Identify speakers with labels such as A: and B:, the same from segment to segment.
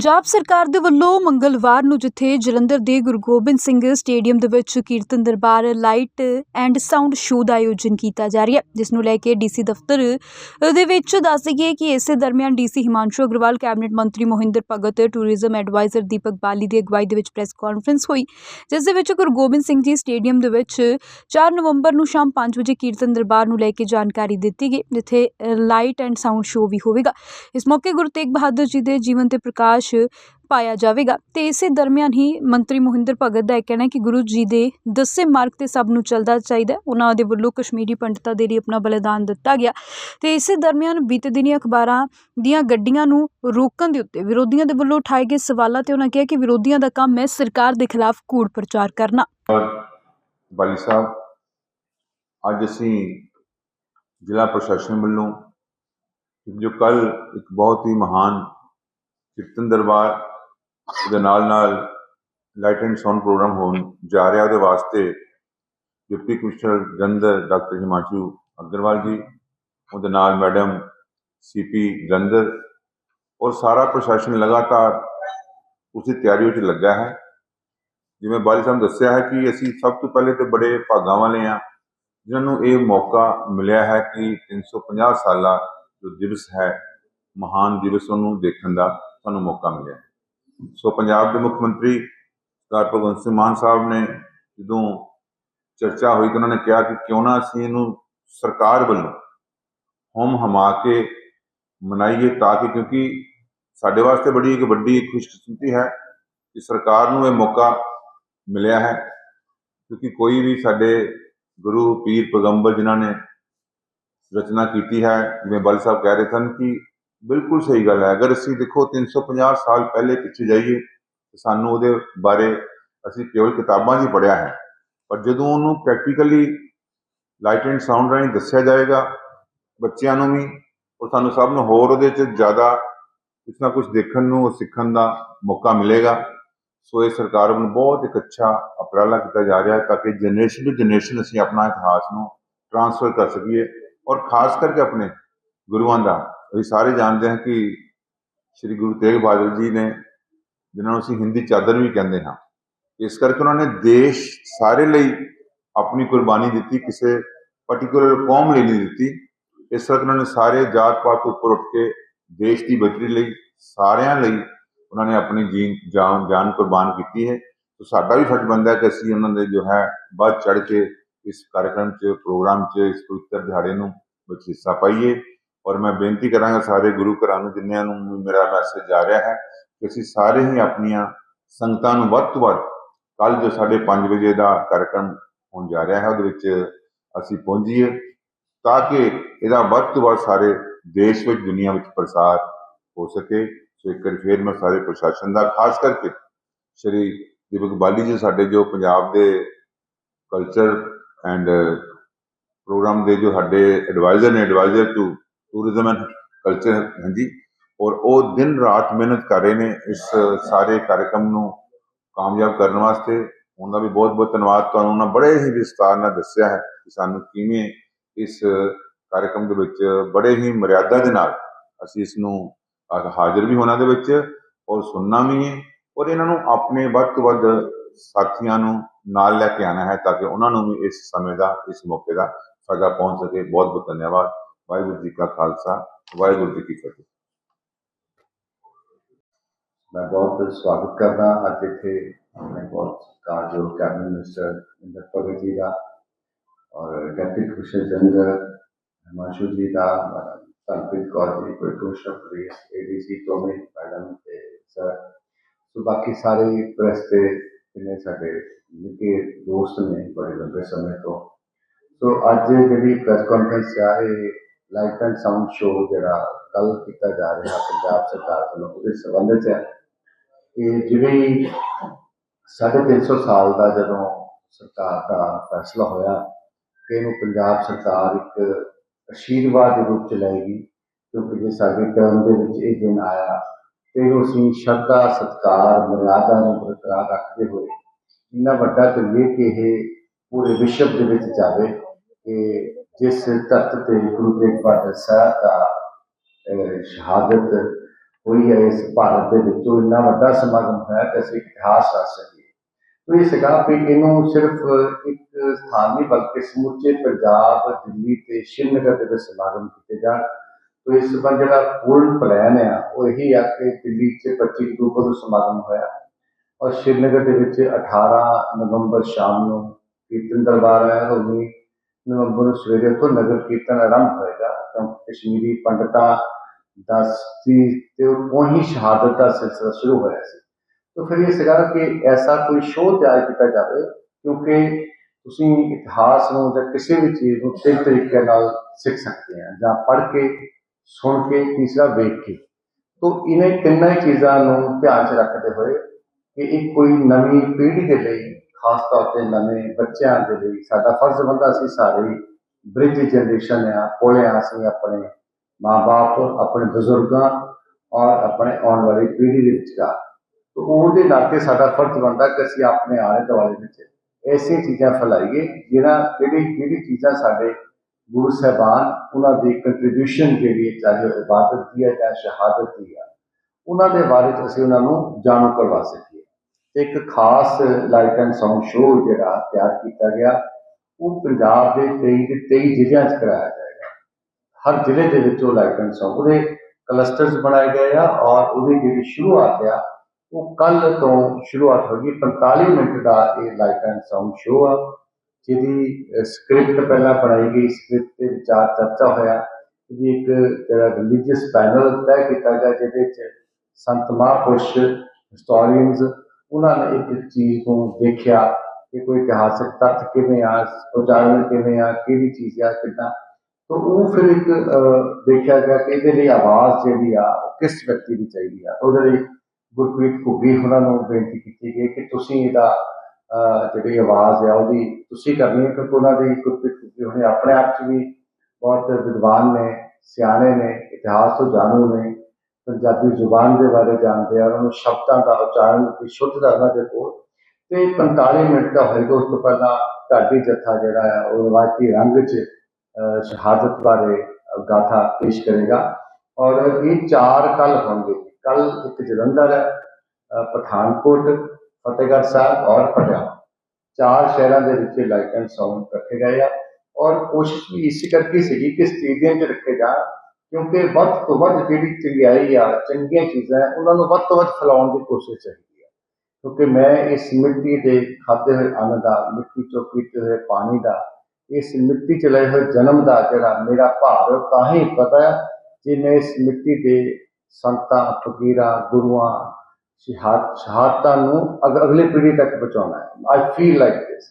A: ਪੰਜਾਬ ਸਰਕਾਰ ਦੇ ਵੱਲੋਂ ਮੰਗਲਵਾਰ ਨੂੰ ਜਿੱਥੇ ਜਲੰਧਰ ਦੇ ਗੁਰੂ ਗੋਬਿੰਦ ਸਿੰਘ ਸਟੇਡੀਅਮ ਦੇ ਵਿੱਚ ਕੀਰਤਨ ਦਰਬਾਰ ਲਾਈਟ ਐਂਡ ਸਾਊਂਡ ਸ਼ੋਅ ਦਾ ਆਯੋਜਨ ਕੀਤਾ ਜਾ ਰਿਹਾ ਹੈ, ਜਿਸ ਨੂੰ ਲੈ ਕੇ ਡੀਸੀ ਦਫ਼ਤਰ ਦੇ ਵਿੱਚ ਦੱਸ ਦਈਏ ਕਿ ਇਸੇ ਦਰਮਿਆਨ ਡੀਸੀ ਹਿਮਾਂਸ਼ੂ ਅਗਰਵਾਲ, ਕੈਬਨਿਟ ਮੰਤਰੀ ਮੋਹਿੰਦਰ ਭਗਤ, ਟੂਰਿਜ਼ਮ ਐਡਵਾਈਜ਼ਰ ਦੀਪਕ ਬਾਲੀ ਦੀ ਅਗਵਾਈ ਦੇ ਵਿੱਚ ਪ੍ਰੈਸ ਕਾਨਫਰੰਸ ਹੋਈ, ਜਿਸ ਦੇ ਵਿੱਚ ਗੁਰੂ ਗੋਬਿੰਦ ਸਿੰਘ ਜੀ ਸਟੇਡੀਅਮ ਦੇ ਵਿੱਚ 4 ਨਵੰਬਰ ਨੂੰ ਸ਼ਾਮ 5 ਵਜੇ ਕੀਰਤਨ ਦਰਬਾਰ ਨੂੰ ਲੈ ਕੇ ਜਾਣਕਾਰੀ ਦਿੱਤੀ ਗਈ, ਜਿੱਥੇ ਲਾਈਟ ਐਂਡ ਸਾਊਂਡ ਸ਼ੋਅ ਵੀ ਹੋਵੇਗਾ। ਇਸ ਮੌਕੇ ਗੁਰੂ ਤੇਗ ਬਹਾਦਰ ਜੀ ਦੇ ਜੀਵਨ ਤੇ ਪ੍ਰਕਾਸ਼ ਪਾਇਆ ਜਾਵੇਗਾ। ਤੇ ਇਸੇ ਦਰਮਿਆਨ ਹੀ ਮੰਤਰੀ ਮੋਹਿੰਦਰ ਭਗਤ ਦਾ ਇਹ ਕਹਿਣਾ ਹੈ ਕਿ ਗੁਰੂ ਜੀ ਦੇ ਦੱਸੇ ਮਾਰਗ ਤੇ ਸਭ ਨੂੰ ਚੱਲਦਾ ਚਾਹੀਦਾ ਉਹਨਾਂ ਦੇ ਵੱਲੋਂ ਕਸ਼ਮੀਰੀ ਪੰਡਤਾਂ ਦੇ ਲਈ ਆਪਣਾ ਬਲੀਦਾਨ ਦਿੱਤਾ ਗਿਆ। ਤੇ ਇਸੇ ਦਰਮਿਆਨ ਬੀਤੇ ਦਿਨੀ ਅਖਬਾਰਾਂ ਦੀਆਂ ਗੱਡੀਆਂ ਨੂੰ ਰੋਕਣ ਦੇ ਉੱਤੇ ਵਿਰੋਧੀਆਂ ਦੇ ਵੱਲੋਂ ਉਠਾਏ ਗਏ ਸਵਾਲਾਂ ਤੇ ਉਹਨਾਂ ਕਿਹਾ ਕਿ ਵਿਰੋਧੀਆਂ ਦਾ ਕੰਮ ਹੈ ਸਰਕਾਰ ਦੇ ਖਿਲਾਫ ਕੂੜ ਪ੍ਰਚਾਰ ਕਰਨਾ।
B: ਬਾਲੀ ਸਾਹਿਬ, ਅੱਜ ਅਸੀਂ ਜ਼ਿਲ੍ਹਾ ਪ੍ਰਸ਼ਾਸਨ ਵੱਲੋਂ ਜੋ ਕੱਲ ਇੱਕ ਬਹੁਤ ਹੀ ਮਹਾਨ ਕੀਰਤਨ ਦਰਬਾਰ ਦੇ ਨਾਲ ਨਾਲ ਲਾਈਟ ਐਂਡ ਸਾਊਂਡ ਪ੍ਰੋਗਰਾਮ ਹੋਣ ਜਾ ਰਿਹਾ ਉਹਦੇ ਵਾਸਤੇ deputy commissioner Jalandhar doctor Himanshu Agarwal ji, ਉਹਦੇ ਨਾਲ ਮੈਡਮ ਸੀਪੀ ਜਲੰਧਰ ਔਰ ਸਾਰਾ ਪ੍ਰਸ਼ਾਸਨ ਲਗਾਤਾਰ ਉਸੇ ਤਿਆਰੀ ਵਿੱਚ ਲੱਗਾ ਹੈ। ਜਿਵੇਂ ਬਾਲੀ ਸਾਹਿਬ ਨੇ ਦੱਸਿਆ ਹੈ ਕਿ ਅਸੀਂ ਸਭ ਤੋਂ ਪਹਿਲੇ ਤੇ ਬੜੇ ਭਾਗਾਂ ਵਾਲੇ ਹਾਂ, ਜਿਨ੍ਹਾਂ ਨੂੰ ਇਹ ਮੌਕਾ ਮਿਲਿਆ ਹੈ ਕਿ 350 ਸਾਲਾ ਜੋ ਦਿਵਸ ਹੈ, ਮਹਾਨ ਦਿਵਸ ਉਹਨੂੰ ਦੇਖਣ ਦਾ। ਸਾਨੂੰ ਮੌਕਾ ਮਿਲਿਆ। ਸੋ ਪੰਜਾਬ ਦੇ ਮੁੱਖ ਮੰਤਰੀ ਸਰਦਾਰ ਭਗਵੰਤ ਸਿੰਘ ਮਾਨ ਸਾਹਿਬ ਨੇ ਜਦੋਂ ਚਰਚਾ ਹੋਈ ਤਾਂ ਉਹਨਾਂ ਨੇ ਕਿਹਾ ਕਿ ਕਿਉਂ ਨਾ ਅਸੀਂ ਇਹਨੂੰ ਸਰਕਾਰ ਵੱਲੋਂ ਹਮ ਹਮਾ ਕੇ ਮਨਾਈਏ ਤਾਂ ਕਿ ਕਿਉਂਕਿ ਸਾਡੇ ਵਾਸਤੇ ਬੜੀ ਇੱਕ ਵੱਡੀ ਖੁਸ਼ਕਿਸਮਤੀ ਹੈ ਕਿ ਸਰਕਾਰ ਨੂੰ ਇਹ ਮੌਕਾ ਮਿਲਿਆ ਹੈ। ਕਿਉਂਕਿ ਕੋਈ ਵੀ ਸਾਡੇ ਗੁਰੂ ਪੀਰ ਪੈਗੰਬਰ ਜਿਨ੍ਹਾਂ ਨੇ ਰਚਨਾ ਕੀਤੀ ਹੈ, ਜਿਵੇਂ ਬਲ ਸਾਹਿਬ ਕਹਿ ਰਹੇ ਸਨ ਕਿ ਬਿਲਕੁਲ ਸਹੀ ਗੱਲ ਹੈ। ਅਗਰ ਅਸੀਂ ਦੇਖੋ 350 ਸਾਲ ਪਹਿਲੇ ਪਿੱਛੇ ਜਾਈਏ, ਤਾਂ ਸਾਨੂੰ ਉਹਦੇ ਬਾਰੇ ਅਸੀਂ ਕੇਵਲ ਕਿਤਾਬਾਂ 'ਚ ਹੀ ਪੜ੍ਹਿਆ ਹੈ। ਪਰ ਜਦੋਂ ਉਹਨੂੰ ਪ੍ਰੈਕਟੀਕਲੀ ਲਾਈਟ ਐਂਡ ਸਾਊਂਡ ਰਾਹੀਂ ਦੱਸਿਆ ਜਾਏਗਾ, ਬੱਚਿਆਂ ਨੂੰ ਵੀ, ਔਰ ਸਾਨੂੰ ਸਭ ਨੂੰ ਹੋਰ ਉਹਦੇ 'ਚ ਜ਼ਿਆਦਾ ਕੁਛ ਨਾ ਕੁਛ ਦੇਖਣ ਨੂੰ ਔਰ ਸਿੱਖਣ ਦਾ ਮੌਕਾ ਮਿਲੇਗਾ। ਸੋ ਇਹ ਸਰਕਾਰ ਵੱਲੋਂ ਬਹੁਤ ਇੱਕ ਅੱਛਾ ਉਪਰਾਲਾ ਕੀਤਾ ਜਾ ਰਿਹਾ ਹੈ ਤਾਂ ਕਿ ਜਨਰੇਸ਼ਨ ਟੂ ਜਨਰੇਸ਼ਨ ਅਸੀਂ ਆਪਣਾ ਇਤਿਹਾਸ ਨੂੰ ਟਰਾਂਸਫਰ ਕਰ ਸਕੀਏ, ਔਰ ਖਾਸ ਕਰਕੇ ਆਪਣੇ ਗੁਰੂਆਂ ਦਾ ਅਸੀਂ ਸਾਰੇ ਜਾਣਦੇ ਹਾਂ ਕਿ ਸ੍ਰੀ ਗੁਰੂ ਤੇਗ ਬਹਾਦਰ ਜੀ ਨੇ, ਜਿਨ੍ਹਾਂ ਨੂੰ ਅਸੀਂ ਹਿੰਦੀ ਚਾਦਰ ਵੀ ਕਹਿੰਦੇ ਹਾਂ, ਇਸ ਕਰਕੇ ਉਹਨਾਂ ਨੇ ਦੇਸ਼ ਸਾਰੇ ਲਈ ਆਪਣੀ ਕੁਰਬਾਨੀ ਦਿੱਤੀ, ਕਿਸੇ ਪਾਰਟਿਕੂਲਰ ਕੌਮ ਲਈ ਨਹੀਂ ਦਿੱਤੀ। ਇਸ ਕਰਕੇ ਉਹਨਾਂ ਨੇ ਸਾਰੇ ਜਾਤ ਪਾਤ ਤੋਂ ਉੱਪਰ ਉੱਠ ਕੇ ਦੇਸ਼ ਦੀ ਬਚਰੀ ਲਈ, ਸਾਰਿਆਂ ਲਈ ਉਹਨਾਂ ਨੇ ਆਪਣੀ ਜੀਨ ਜਾਨ ਜਾਨ ਕੁਰਬਾਨ ਕੀਤੀ ਹੈ। ਤਾਂ ਸਾਡਾ ਵੀ ਫਰਜ਼ ਬਣਦਾ ਹੈ ਕਿ ਅਸੀਂ ਉਹਨਾਂ ਦੇ ਜੋ ਹੈ, ਵੱਧ ਚੜ ਕੇ ਇਸ ਕਾਰਜਕ੍ਰਮ 'ਚ, ਪ੍ਰੋਗਰਾਮ 'ਚ, ਇਸ ਪਵਿੱਤਰ ਦਿਹਾੜੇ ਨੂੰ ਵਿੱਚ ਹਿੱਸਾ ਪਾਈਏ। ਔਰ ਮੈਂ ਬੇਨਤੀ ਕਰਾਂਗਾ ਸਾਰੇ ਗੁਰੂ ਘਰਾਂ ਨੂੰ, ਜਿੰਨਿਆਂ ਨੂੰ ਵੀ ਮੇਰਾ ਮੈਸੇਜ ਆ ਰਿਹਾ ਹੈ, ਕਿ ਅਸੀਂ ਸਾਰੇ ਹੀ ਆਪਣੀਆਂ ਸੰਗਤਾਂ ਨੂੰ ਵੱਧ ਤੋਂ ਵੱਧ ਕੱਲ ਜੋ ਸਾਡੇ 5 ਵਜੇ ਦਾ ਕਾਰਜਕ੍ਰਮ ਹੋਣ ਜਾ ਰਿਹਾ ਹੈ, ਉਹਦੇ ਵਿੱਚ ਅਸੀਂ ਪਹੁੰਚੀਏ ਤਾਂ ਕਿ ਇਹਦਾ ਵੱਧ ਤੋਂ ਵੱਧ ਸਾਰੇ ਦੇਸ਼ ਵਿੱਚ, ਦੁਨੀਆ ਵਿੱਚ ਪ੍ਰਸਾਰ ਹੋ ਸਕੇ। ਸੋ ਇੱਕ ਵਾਰ ਫੇਰ ਮੈਂ ਸਾਰੇ ਪ੍ਰਸ਼ਾਸਨ ਦਾ, ਖਾਸ ਕਰਕੇ ਸ਼੍ਰੀ ਦੀਪਕ ਬਾਲੀ ਜੀ ਸਾਡੇ ਜੋ ਪੰਜਾਬ ਦੇ ਕਲਚਰ ਐਂਡ ਪ੍ਰੋਗਰਾਮ ਦੇ ਜੋ ਸਾਡੇ ਐਡਵਾਈਜ਼ਰ ਨੇ adviser to tourism and culture ਹਾਂਜੀ ਔਰ ਉਹ ਦਿਨ ਰਾਤ ਮਿਹਨਤ ਕਰ ਰਹੇ ਨੇ ਇਸ ਸਾਰੇ ਕਾਰਜਕ੍ਰਮ ਨੂੰ ਕਾਮਯਾਬ ਕਰਨ ਵਾਸਤੇ ਉਹਨਾਂ ਦਾ ਵੀ ਬਹੁਤ ਬਹੁਤ ਧੰਨਵਾਦ ਤੁਹਾਨੂੰ ਉਹਨਾਂ ਬੜੇ ਹੀ ਵਿਸਤਾਰ ਨਾਲ ਦੱਸਿਆ ਹੈ ਕਿ ਸਾਨੂੰ ਕਿਵੇਂ ਇਸ ਕਾਰਜਕ੍ਰਮ ਦੇ ਵਿੱਚ ਬੜੇ ਹੀ ਮਰਿਆਦਾ ਦੇ ਨਾਲ ਅਸੀਂ ਇਸ ਨੂੰ ਹਾਜ਼ਰ ਵੀ ਹੋਣਾ ਦੇ ਵਿੱਚ ਔਰ ਸੁਣਨਾ ਵੀ ਹੈ ਔਰ ਇਹਨਾਂ ਨੂੰ ਆਪਣੇ ਵੱਧ ਤੋਂ ਵੱਧ ਸਾਥੀਆਂ ਨੂੰ ਨਾਲ ਲੈ ਕੇ ਆਣਾ ਹੈ ਤਾਂ ਕਿ ਉਹਨਾਂ ਨੂੰ ਵੀ ਇਸ ਸਮੇਂ ਦਾ ਇਸ ਮੌਕੇ ਦਾ ਫਾਇਦਾ ਪਹੁੰਚ ਸਕੇ ਬਹੁਤ ਬਹੁਤ ਧੰਨਵਾਦ ਵਾਹਿਗੁਰੂ ਜੀ ਕਾ ਖਾਲਸਾ ਵਾਹਿਗੁਰੂ ਜੀ ਕੀ ਫਤਿਹ
C: ਮੈਂ ਬਹੁਤ ਸਵਾਗਤ ਕਰਦਾ ਅੱਜ ਇੱਥੇ ਆਪਣੇ ਬਹੁਤ ਸਤਿਕਾਰਯੋਗ ਕੈਬਨਿਟ ਮਿਨਿਸਟਰ ਇੰਦਰ ਭਗਤ ਜੀ ਦਾ ਔਰ ਡਿਪਟੀ ਕਮਿਸ਼ਨਰ ਜਨਰਲ ਹਿਮਾਂਸ਼ੂ ਜੀ ਦਾ ਸੰਪ੍ਰੀਤ ਕੌਰ ਜੀ ਕੋਈ ਕਮਿਸ਼ਨਰ ਪੁਲਿਸ ਏਡੀਸੀ ਟੋਮੀ ਮੈਡਮ ਤੇ ਸਰ ਸੋ ਬਾਕੀ ਸਾਰੇ ਪ੍ਰੈਸ ਤੇ ਜਿੰਨੇ ਸਾਡੇ ਨਿੱਕੇ ਦੋਸਤ ਨੇ ਬੜੇ ਲੰਬੇ ਸਮੇਂ ਤੋਂ ਸੋ ਅੱਜ ਜਿਹੜੀ ਪ੍ਰੈਸ ਕਾਨਫਰੰਸ ਆ ਇਹ ਲਾਈਟ ਐਂਡ ਸਾਊਂਡ ਸ਼ੋਅ ਜਿਹੜਾ ਕੱਲ ਕੀਤਾ ਜਾ ਰਿਹਾ ਪੰਜਾਬ ਸਰਕਾਰ ਵੱਲੋਂ, ਉਹਦੇ ਸੰਬੰਧ ਚ ਹੈ। ਕਿ ਜਿਵੇਂ ਹੀ ਸਾਢੇ ਤਿੰਨ ਸੌ ਸਾਲ ਦਾ ਜਦੋਂ ਸਰਕਾਰ ਦਾ ਫੈਸਲਾ ਹੋਇਆ ਕਿ ਇਹਨੂੰ ਪੰਜਾਬ ਸਰਕਾਰ ਇੱਕ ਅਸ਼ੀਰਵਾਦ ਦੇ ਰੂਪ ਚ ਲਏਗੀ, ਕਿਉਂਕਿ ਜੇ ਸਾਡੇ ਟਰਮ ਦੇ ਵਿੱਚ ਇਹ ਦਿਨ ਆਇਆ ਤੇ ਇਹਨੂੰ ਅਸੀਂ ਸ਼ਰਧਾ, ਸਤਿਕਾਰ, ਮਰਿਆਦਾ ਨੂੰ ਬਰਕਰਾਰ ਰੱਖਦੇ ਹੋਏ ਇੰਨਾ ਵੱਡਾ ਕਰੀਏ ਕਿ ਇਹ ਪੂਰੇ ਵਿਸ਼ਵ ਦੇ ਵਿੱਚ ਜਾਵੇ ਕਿ ਜਿਸ ਧਰਤ ਤੇ ਗੁਰੂ ਤੇਗ ਬਹਾਦਰ ਸਾਹਿਬ ਦਾ ਸ਼ਹਾਦਤ ਹੋਈ ਹੈ, ਇਸ ਭਾਰਤ ਦੇ ਵਿੱਚੋਂ ਇੰਨਾ ਵੱਡਾ ਸਮਾਗਮ ਹੋਇਆ ਕਿ ਅਸੀਂ ਇਤਿਹਾਸ ਰਚ ਸਕੀਏ। ਤੋ ਇਹ ਸੀਗਾ ਵੀ ਇਹਨੂੰ ਸਿਰਫ ਇੱਕ ਸਥਾਨ ਨਹੀਂ, ਬਲਕਿ ਸਮੁੱਚੇ ਪੰਜਾਬ, ਦਿੱਲੀ ਤੇ ਸ਼੍ਰੀਨਗਰ ਦੇ ਵਿੱਚ ਸਮਾਗਮ ਕੀਤੇ ਜਾਣ। ਤੋ ਇਸ ਸੰਬੰਧ ਜਿਹੜਾ ਪੂਰਨ ਪਲਾਨ ਆ, ਉਹ ਇਹੀ ਆ ਕਿ ਦਿੱਲੀ 'ਚ 25 ਅਕਤੂਬਰ ਨੂੰ ਸਮਾਗਮ ਹੋਇਆ। ਔਰ ਸ਼੍ਰੀਨਗਰ ਦੇ ਵਿੱਚ 18 ਨਵੰਬਰ ਸ਼ਾਮ ਨੂੰ ਕੀਰਤਨ ਦਰਬਾਰ ਹੈ 19 ਨਵੰਬਰ ਨੂੰ ਸਵੇਰੇ ਤੋਂ ਨਗਰ ਕੀਰਤਨ ਆਰੰਭ ਹੋਏਗਾ। ਕਿਉਂਕਿ ਕਸ਼ਮੀਰੀ ਪੰਡਤਾਂ ਦਾ ਸੀ ਤੇ ਉਹੀ ਸ਼ਹਾਦਤ ਦਾ ਸਿਲਸਿਲਾ ਸ਼ੁਰੂ ਹੋਇਆ ਸੀ। ਤਾਂ ਫਿਰ ਇਹ ਸੀਗਾ ਕਿ ਐਸਾ ਕੋਈ ਸ਼ੋਅ ਤਿਆਰ ਕੀਤਾ ਜਾਵੇ, ਕਿਉਂਕਿ ਤੁਸੀਂ ਇਤਿਹਾਸ ਨੂੰ ਜਾਂ ਕਿਸੇ ਵੀ ਚੀਜ਼ ਨੂੰ ਤਿੰਨ ਤਰੀਕੇ ਨਾਲ ਸਿੱਖ ਸਕਦੇ ਆ, ਜਾਂ ਪੜ੍ਹ ਕੇ, ਸੁਣ ਕੇ, ਤੀਸਰਾ ਵੇਖ ਕੇ। ਤੋਂ ਇਹਨਾਂ ਤਿੰਨਾਂ ਚੀਜ਼ਾਂ ਨੂੰ ਧਿਆਨ 'ਚ ਰੱਖਦੇ ਹੋਏ ਕਿ ਇਹ ਕੋਈ ਨਵੀਂ ਪੀੜ੍ਹੀ ਦੇ ਲਈ ਖਾਸ ਤੌਰ ਤੇ ਨਵੇਂ ਬੱਚਿਆਂ ਦੇ ਲਈ ਸਾਡਾ ਫਰਜ਼ ਬਣਦਾ ਸੀ ਸਾਰੇ ਬ੍ਰਿਜ ਜਨਰੇਸ਼ਨ ਆ, ਕੋਲੇ ਆ ਅਸੀਂ ਆਪਣੇ ਮਾਪੇ ਆਪਣੇ ਬਜ਼ੁਰਗਾਂ ਔਰ ਆਪਣੇ ਆਉਣ ਵਾਲੀ ਪੀੜ੍ਹੀ ਦੇ ਵਿਚਕਾਰ ਤੋਂ ਉਹਦੇ ਨਾਤੇ ਸਾਡਾ ਫਰਜ਼ ਬਣਦਾ ਕਿ ਅਸੀਂ ਆਪਣੇ ਆਲੇ ਦੁਆਲੇ ਵਿੱਚ ਐਸੀਆਂ ਚੀਜ਼ਾਂ ਫੈਲਾਈਏ ਜਿਹੜਾ ਜਿਹੜੀ ਜਿਹੜੀ ਚੀਜ਼ਾਂ ਸਾਡੇ ਗੁਰੂ ਸਾਹਿਬਾਨ ਉਹਨਾਂ ਦੀ ਕੰਟਰੀਬਿਊਸ਼ਨ ਜਿਹੜੀ ਹੈ, ਚਾਹੇ ਉਹ ਇਬਾਦਤ ਦੀ ਹੈ ਜਾਂ ਸ਼ਹਾਦਤ ਦੀ ਹੈ, ਉਹਨਾਂ ਦੇ ਬਾਰੇ 'ਚ ਅਸੀਂ ਉਹਨਾਂ ਨੂੰ ਜਾਣੂ ਕਰਵਾ ਸਕੀਏ। ਇੱਕ ਖਾਸ ਲਾਈਟ ਐਂਡ ਸਾਊਂਡ ਸ਼ੋਅ ਜਿਹੜਾ ਤਿਆਰ ਕੀਤਾ ਗਿਆ, ਉਹ ਪੰਜਾਬ ਦੇ 23 ਦੇ 23 ਜ਼ਿਲ੍ਹਿਆਂ 'ਚ ਕਰਾਇਆ ਜਾਏਗਾ। ਹਰ ਜ਼ਿਲ੍ਹੇ ਦੇ ਵਿੱਚ ਉਹ ਲਾਈਟ ਐਂਡ ਸਾਊਂਡ ਉਹਦੇ ਕਲਸਟਰਸ ਬਣਾਏ ਗਏ ਆ ਔਰ ਉਹਦੀ ਜਿਹੜੀ ਸ਼ੁਰੂਆਤ ਆ, ਉਹ ਕੱਲ ਤੋਂ ਸ਼ੁਰੂਆਤ ਹੋਗੀ 45 ਮਿੰਟ ਦਾ ਇਹ ਲਾਈਟ ਐਂਡ ਸਾਊਂਡ ਸ਼ੋਅ ਆ, ਜਿਹਦੀ ਸਕ੍ਰਿਪਟ ਪਹਿਲਾਂ ਬਣਾਈ ਗਈ। ਸਕ੍ਰਿਪਟ ਤੇ ਵਿਚਾਰ ਚਰਚਾ ਹੋਇਆ। ਇਹਦੀ ਇੱਕ ਜਿਹੜਾ ਰਿਲੀਜੀਅਸ ਪੈਨਲ ਤੈਅ ਕੀਤਾ ਗਿਆ, ਜਿਹਦੇ ਵਿੱਚ ਸੰਤ ਮਹਾਂਪੁਰਸ਼ ਹਿਸਟੋਰੀਅਨਸ ਉਹਨਾਂ ਨੇ ਇੱਕ ਇੱਕ ਚੀਜ਼ ਨੂੰ ਦੇਖਿਆ ਕਿ ਕੋਈ ਇਤਿਹਾਸਕ ਤੱਥ ਕਿਵੇਂ ਆ, ਉਚਾਰਨ ਕਿਵੇਂ ਆ, ਕਿਹੜੀ ਚੀਜ਼ ਆ, ਕਿੱਦਾਂ। ਤਾਂ ਉਹ ਫਿਰ ਇੱਕ ਦੇਖਿਆ ਗਿਆ ਕਿ ਇਹਦੇ ਲਈ ਆਵਾਜ਼ ਜਿਹੜੀ ਆ, ਉਹ ਕਿਸ ਵਿਅਕਤੀ ਦੀ ਚਾਹੀਦੀ ਆ। ਉਹਦੇ ਲਈ ਗੁਰਪ੍ਰੀਤ ਘੁੱਗੀ ਉਹਨਾਂ ਨੂੰ ਬੇਨਤੀ ਕੀਤੀ ਗਈ ਕਿ ਤੁਸੀਂ ਇਹਦਾ ਜਿਹੜੀ ਆਵਾਜ਼ ਆ, ਉਹਦੀ ਤੁਸੀਂ ਕਰਨੀ ਹੈ, ਕਿਉਂਕਿ ਉਹਨਾਂ ਦੀ ਗੁਰਪ੍ਰੀਤ ਘੁੱਗੀ ਹੁਣੇ ਆਪਣੇ ਆਪ 'ਚ ਵੀ ਬਹੁਤ ਵਿਦਵਾਨ ਨੇ, ਸਿਆਣੇ ਨੇ, ਇਤਿਹਾਸ ਤੋਂ ਜਾਣੂ ਨੇ। ਪੰਜਾਬੀ ਜ਼ੁਬਾਨ ਦੇ ਬਾਰੇ ਜਾਣਦੇ ਆ, ਉਹਨਾਂ ਨੂੰ ਸ਼ਬਦਾਂ ਦਾ ਉਚਾਰਨ ਦੀ ਸ਼ੁੱਧਤਾ ਉਹਨਾਂ ਦੇ ਕੋਲ। ਤੇ 45 ਮਿੰਟ ਦਾ ਹੋਏਗਾ ਉਸ ਤੋਂ ਪਹਿਲਾਂ ਢਾਡੀ ਜੱਥਾ ਜਿਹੜਾ ਆ, ਉਹ ਰਵਾਇਤੀ ਰੰਗ 'ਚ ਸ਼ਹਾਦਤ ਬਾਰੇ ਗਾਥਾ ਪੇਸ਼ ਕਰੇਗਾ। ਔਰ ਇਹ ਚਾਰ ਕੱਲ ਹੋਣਗੇ। ਕੱਲ ਇੱਕ ਜਲੰਧਰ ਹੈ ਪਠਾਨਕੋਟ, ਫਤਿਹਗੜ੍ਹ ਸਾਹਿਬ ਔਰ ਪਟਿਆਲਾ। ਚਾਰ ਸ਼ਹਿਰਾਂ ਦੇ ਵਿੱਚ ਲਾਈਟ ਐਂਡ ਸਾਊਂਡ ਰੱਖੇ ਗਏ ਆ। ਔਰ ਕੋਸ਼ਿਸ਼ ਵੀ ਇਸੇ ਕਰਕੇ ਸੀਗੀ ਕਿ ਸਟੇਡੀਅਮ 'ਚ ਰੱਖੇ ਜਾਣ। ਕਿਉਂਕਿ ਵੱਧ ਤੋਂ ਵੱਧ ਜਿਹੜੀ ਚੰਗਿਆਈ ਆ, ਚੰਗੀਆਂ ਚੀਜ਼ਾਂ, ਉਹਨਾਂ ਨੂੰ ਵੱਧ ਤੋਂ ਵੱਧ ਫੈਲਾਉਣ ਦੀ ਕੋਸ਼ਿਸ਼ ਚਾਹੀਦੀ ਆ। ਕਿਉਂਕਿ ਮੈਂ ਇਸ ਮਿੱਟੀ ਦੇ ਖਾਦੇ ਹੋਏ ਅੰਨ ਦਾ, ਮਿੱਟੀ ਚੋਂ ਪੀਤੇ ਹੋਏ ਪਾਣੀ ਦਾ, ਇਸ ਮਿੱਟੀ ਚ ਲਏ ਹੋਏ ਜਨਮ ਦਾ ਜਿਹੜਾ ਮੇਰਾ ਭਾਵ ਉਹ ਤਾਂ ਹੀ ਪਤਾ ਹੈ ਜੇ ਮੈਂ ਇਸ ਮਿੱਟੀ ਦੇ ਸੰਤਾਂ, ਫਕੀਰਾਂ, ਗੁਰੂਆਂ ਸ਼ਹਾਦ ਸ਼ਹਾਦਤਾਂ ਨੂੰ ਅਗ, ਅਗਲੀ ਪੀੜ੍ਹੀ ਤੱਕ ਪਹੁੰਚਾਉਣਾ ਹੈ। ਆਈ ਫੀਲ ਲਾਈਕ ਦਿਸ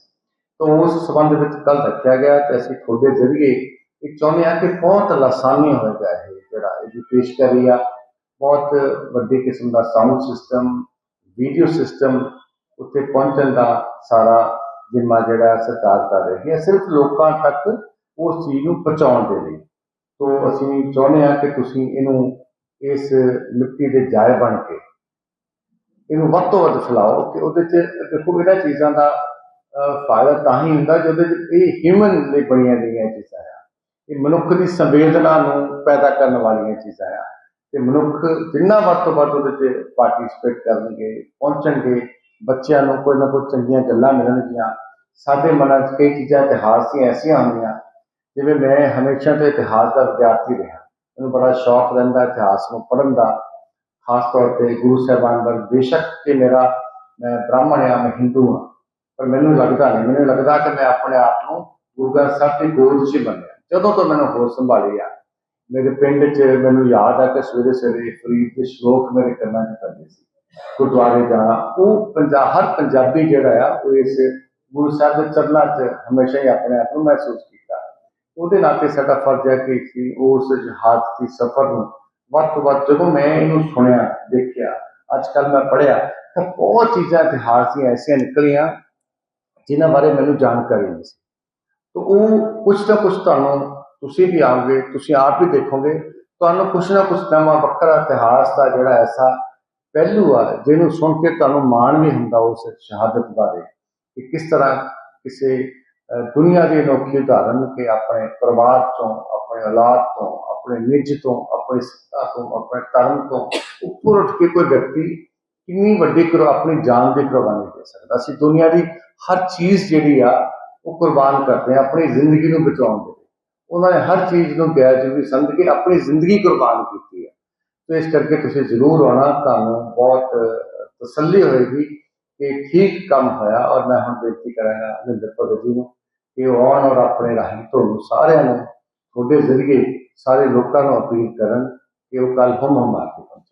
C: ਤਾਂ ਉਸ ਸੰਬੰਧ ਵਿੱਚ ਕੱਲ ਰੱਖਿਆ ਗਿਆ ਤੇ ਅਸੀਂ ਤੁਹਾਡੇ ਜ਼ਰੀਏ ਇਹ ਚਾਹੁੰਦੇ ਹਾਂ ਕਿ ਬਹੁਤ ਲਾਸਾਨੀ ਹੋਏਗਾ ਇਹ ਜਿਹੜਾ ਇਹਦੀ ਪੇਸ਼ਕਾਰੀ ਆ, ਬਹੁਤ ਵੱਡੀ ਕਿਸਮ ਦਾ ਸਾਊਂਡ ਸਿਸਟਮ ਵੀਡੀਓ ਸਿਸਟਮ ਉੱਤੇ ਪਹੁੰਚਣ ਦਾ ਸਾਰਾ ਜਿੰਮਾ ਜਿਹੜਾ ਸਰਕਾਰ ਕਰ ਰਹੀ ਹੈ, ਸਿਰਫ ਲੋਕਾਂ ਤੱਕ ਉਸ ਚੀਜ਼ ਨੂੰ ਪਹੁੰਚਾਉਣ ਦੇ ਲਈ। ਤੋਂ ਅਸੀਂ ਚਾਹੁੰਦੇ ਹਾਂ ਕਿ ਤੁਸੀਂ ਇਹਨੂੰ ਇਸ ਮਿੱਟੀ ਦੇ ਜਾਏ ਬਣ ਕੇ ਇਹਨੂੰ ਵੱਧ ਤੋਂ ਵੱਧ ਫੈਲਾਓ ਕਿ ਉਹਦੇ 'ਚ ਦੇਖੋ ਇਹਨਾਂ ਚੀਜ਼ਾਂ ਦਾ ਫਾਇਦਾ ਤਾਂ ਹੀ ਹੁੰਦਾ ਜਦੋਂ ਇਹ ਹਿਊਮਨ ਲਈ ਬਣੀਆਂ ਗਈਆਂ ਚੀਜ਼ਾਂ ਆ। ਇਹ ਮਨੁੱਖ ਦੀ ਸੰਵੇਦਨਾ ਨੂੰ ਪੈਦਾ ਕਰਨ ਵਾਲੀਆਂ ਚੀਜ਼ਾਂ ਆ। ਤੇ ਮਨੁੱਖ ਜਿੰਨਾ ਵੱਧ ਤੋਂ ਵੱਧ ਉਹਦੇ 'ਚ ਪਾਰਟਿਸਿਪੇਟ ਕਰਨਗੇ, ਪਹੁੰਚਣਗੇ, ਬੱਚਿਆਂ ਨੂੰ ਕੋਈ ਨਾ ਕੋਈ ਚੰਗੀਆਂ ਗੱਲਾਂ ਮਿਲਣਗੀਆਂ। ਸਾਡੇ ਮਨਾਂ 'ਚ ਕਈ ਚੀਜ਼ਾਂ ਇਤਿਹਾਸ ਦੀਆਂ ਐਸੀਆਂ ਹੁੰਦੀਆਂ, ਜਿਵੇਂ ਮੈਂ ਹਮੇਸ਼ਾ ਤੋਂ ਇਤਿਹਾਸ ਦਾ ਵਿਦਿਆਰਥੀ ਰਿਹਾ। ਮੈਨੂੰ ਬੜਾ ਸ਼ੌਕ ਰਹਿੰਦਾ ਇਤਿਹਾਸ ਨੂੰ ਪੜ੍ਹਨ ਦਾ। ਖਾਸ ਤੌਰ ਤੇ ਗੁਰੂ ਸਾਹਿਬਾਨ ਵੱਲ ਬੇਸ਼ੱਕ ਕਿ ਮੇਰਾ, ਮੈਂ ਬ੍ਰਾਹਮਣ ਆ, ਮੈਂ ਹਿੰਦੂ ਹਾਂ ਪਰ ਮੈਨੂੰ ਲੱਗਦਾ ਨਹੀਂ, ਮੈਨੂੰ ਲੱਗਦਾ ਕਿ ਮੈਂ ਆਪਣੇ ਆਪ ਨੂੰ ਗੁਰੂ ਗ੍ਰੰਥ ਸਾਹਿਬ ਦੀ ਗੋਦ 'ਚ ਹੀ ਮੰਨਿਆ। ਜਦੋਂ ਤੋਂ ਮੈਨੂੰ ਹੋਸ਼ ਸੰਭਾਲੀ ਆ, ਮੇਰੇ ਪਿੰਡ 'ਚ ਮੈਨੂੰ ਯਾਦ ਆ ਕਿ ਸਵੇਰੇ ਸਵੇਰੇ ਫਰੀਦ ਦੇ ਸ਼ਲੋਕ ਮੇਰੇ ਕੰਨਾਂ 'ਚ ਪੈਂਦੇ ਸੀ। ਗੁਰਦੁਆਰੇ ਜਾਣਾ, ਉਹ ਪੰਜਾ, ਹਰ ਪੰਜਾਬੀ ਜਿਹੜਾ ਆ, ਉਹ ਇਸ ਗੁਰੂ ਸਾਹਿਬ ਦੇ ਚਰਨਾਂ 'ਚ ਹਮੇਸ਼ਾ ਹੀ ਆਪਣੇ ਆਪ ਨੂੰ ਮਹਿਸੂਸ ਕੀਤਾ। ਉਹਦੇ ਨਾਤੇ ਸਾਡਾ ਫਰਜ਼ ਹੈ ਕਿ ਅਸੀਂ ਉਸ ਜਹਾਜ਼ ਦੀ ਸਫ਼ਰ ਨੂੰ ਵੱਧ ਤੋਂ ਵੱਧ ਜਦੋਂ ਮੈਂ ਇਹਨੂੰ ਸੁਣਿਆ, ਦੇਖਿਆ ਅੱਜ ਕੱਲ ਮੈਂ ਪੜ੍ਹਿਆ, ਤਾਂ ਬਹੁਤ ਚੀਜ਼ਾਂ ਇਤਿਹਾਸ ਦੀਆਂ ਐਸੀਆਂ ਨਿਕਲੀਆਂ ਜਿਨ੍ਹਾਂ ਬਾਰੇ ਮੈਨੂੰ ਜਾਣਕਾਰੀ ਨਹੀਂ ਸੀ। ਤਾਂ ਉਹ ਕੁਛ ਨਾ ਕੁਛ ਤੁਹਾਨੂੰ ਤੁਸੀਂ ਵੀ ਆਓਗੇ, ਤੁਸੀਂ ਆਪ ਵੀ ਦੇਖੋਗੇ, ਤੁਹਾਨੂੰ ਕੁਛ ਨਾ ਕੁਛ ਨਵਾਂ ਵੱਖਰਾ ਇਤਿਹਾਸ ਦਾ ਜਿਹੜਾ ਐਸਾ ਪਹਿਲੂ ਆ, ਜਿਹਨੂੰ ਸੁਣ ਕੇ ਤੁਹਾਨੂੰ ਮਾਣ ਵੀ ਹੁੰਦਾ ਉਸ ਸ਼ਹਾਦਤ ਬਾਰੇ ਕਿ ਕਿਸ ਤਰ੍ਹਾਂ ਕਿਸੇ ਅਹ ਦੁਨੀਆ ਦੀ ਅਨੋਖੀ ਉਦਾਹਰਨ ਕਿ ਆਪਣੇ ਪਰਿਵਾਰ ਤੋਂ, ਆਪਣੇ ਔਲਾਦ ਤੋਂ, ਆਪਣੇ ਨਿੱਜ ਤੋਂ, ਆਪਣੀ ਸੱਤਾ ਤੋਂ, ਆਪਣੇ ਧਰਮ ਤੋਂ ਉੱਪਰ ਉੱਠ ਕੇ ਕੋਈ ਵਿਅਕਤੀ ਕਿੰਨੀ ਵੱਡੀ ਕਰੋ, ਆਪਣੀ ਜਾਨ ਦੀ ਕੁਰਬਾਨੀ ਦੇ ਸਕਦਾ। ਅਸੀਂ ਦੁਨੀਆ ਦੀ ਹਰ ਚੀਜ਼ ਜਿਹੜੀ ਆ ਉਹ ਕੁਰਬਾਨ ਕਰਦੇ ਆ, ਆਪਣੀ ਜ਼ਿੰਦਗੀ ਨੂੰ ਬਚਾਉਣ ਦੇ ਲਈ। ਉਹਨਾਂ ਨੇ ਹਰ ਚੀਜ਼ ਨੂੰ ਗੈਰ ਜ਼ਰੂਰੀ ਸਮਝ ਕੇ ਆਪਣੀ ਜ਼ਿੰਦਗੀ ਕੁਰਬਾਨ ਕੀਤੀ ਹੈ ਤੇ ਇਸ ਕਰਕੇ ਤੁਸੀਂ ਜ਼ਰੂਰ ਆਉਣਾ, ਤੁਹਾਨੂੰ ਬਹੁਤ ਤਸੱਲੀ ਹੋਏਗੀ ਕਿ ਠੀਕ ਕੰਮ ਹੋਇਆ ਔਰ ਮੈਂ ਹੁਣ ਬੇਨਤੀ ਕਰਾਂਗਾ ਅਮਰਿੰਦਰ ਭਗਤ ਜੀ ਨੂੰ ਕਿ ਉਹ ਆਉਣ ਔਰ ਆਪਣੇ ਰਾਹੀਂ ਤੁਹਾਨੂੰ ਸਾਰਿਆਂ ਨੂੰ, ਤੁਹਾਡੇ ਜ਼ਰੀਏ ਸਾਰੇ ਲੋਕਾਂ ਨੂੰ ਅਪੀਲ ਕਰਨ ਕਿ ਉਹ ਕੱਲ ਹਮ ਹਮ ਆ ਕੇ